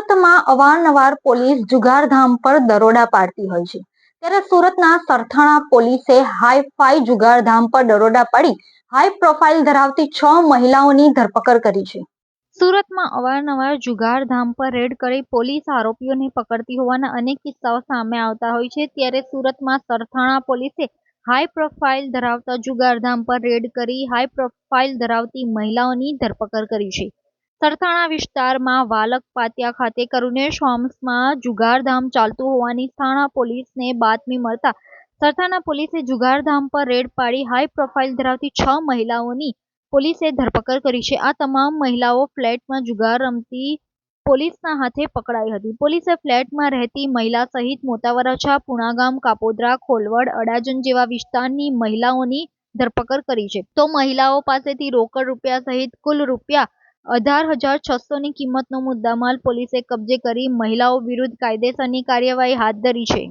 સુરતમાં અવારનવાર પોલીસ જુગારધામ પર દરોડા પાડતી હોય છે. ત્યારે સુરતના સરથાણા પોલીસે હાઈ ફાઈ જુગારધામ પર દરોડા પાડી હાઈ પ્રોફાઇલ ધરાવતી છ મહિલાઓની ધરપકડ કરી છે. સુરતમાં અવારનવાર જુગારધામ પર રેડ કરી પોલીસ આરોપીઓને પકડતી હોવાના અનેક કિસ્સાઓ સામે આવતા હોય છે. ત્યારે સુરતમાં સરથાણા પોલીસે હાઈ પ્રોફાઇલ ધરાવતા જુગારધામ પર રેડ કરી હાઈ પ્રોફાઇલ ધરાવતી મહિલાઓની ધરપકડ કરી છે. સરથાણા વિસ્તારમાં વાલક પાટિયા ખાતે કરુણેશ હોમ્સમાં જુગારધામ ચાલતું હોવાની થાણા પોલીસને બાતમી મળતા સરથાણા પોલીસે જુગારધામ પર રેડ પાડી હાઈ પ્રોફાઇલ ધરાવતી છ મહિલાઓની પોલીસે ધરપકડ કરી છે. આ તમામ મહિલાઓ ફ્લેટમાં જુગાર રમતી પોલીસના હાથે પકડાઈ હતી. પોલીસે ફ્લેટમાં રહેતી મહિલા સહિત મોટાવરાછા પુણાગામ, કાપોદ્રા, ખોલવડ અડાજન જેવા વિસ્તારની મહિલાઓની ધરપકડ કરી છે. તો મહિલાઓ પાસેથી રોકડ રૂપિયા સહિત કુલ રૂપિયા અઢાર હજાર છસોની કિંમતનો મુદ્દામાલ પોલીસે કબજે કરી મહિલાઓ વિરુદ્ધ કાયદેસરની કાર્યવાહી હાથ ધરી છે.